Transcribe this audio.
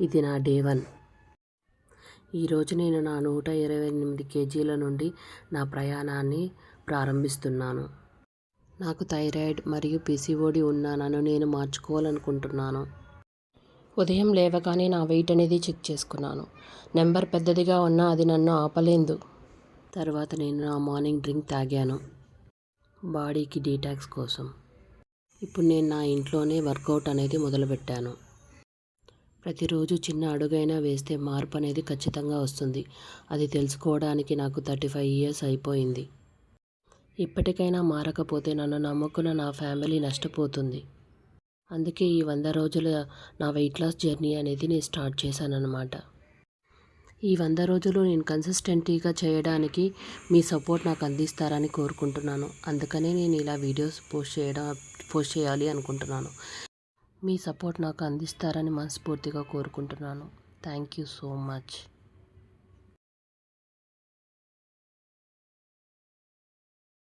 ఇది నా day one. ఈరోజు నేను నా నూట ఇరవై ఎనిమిది కేజీల నుండి నా ప్రయాణాన్ని ప్రారంభిస్తున్నాను. నాకు థైరాయిడ్ మరియు పిసిఓడి ఉన్న నన్ను నేను మార్చుకోవాలనుకుంటున్నాను. ఉదయం లేవగానే నా వెయిట్ అనేది చెక్ చేసుకున్నాను. నెంబర్ పెద్దదిగా ఉన్నా అది నన్ను ఆపలేదు. తర్వాత నేను నా మార్నింగ్ డ్రింక్ తాగాను. బాడీకి డీటాక్స్ కోసం. ఇప్పుడు నేను నా ఇంట్లోనే వర్కౌట్ అనేది మొదలుపెట్టాను. ప్రతిరోజు చిన్న అడుగైనా వేస్తే మార్పు అనేది ఖచ్చితంగా వస్తుంది. అది తెలుసుకోవడానికి నాకు థర్టీ ఫైవ్ ఇయర్స్ అయిపోయింది. ఇప్పటికైనా మారకపోతే నన్ను నమ్ముకున్న నా ఫ్యామిలీ నష్టపోతుంది. అందుకే ఈ వంద రోజుల నా వెయిట్ లాస్ జర్నీ అనేది నేను స్టార్ట్ చేశానన్నమాట. ఈ వంద రోజులు నేను కన్సిస్టెంట్గా చేయడానికి మీ సపోర్ట్ నాకు అందిస్తారని కోరుకుంటున్నాను. అందుకనే నేను ఇలా వీడియోస్ పోస్ట్ చేయడం పోస్ట్ చేయాలి అనుకుంటున్నాను. మీ సపోర్ట్ నాకు అందిస్తారని మనస్ఫూర్తిగా కోరుకుంటున్నాను. Thank you so much.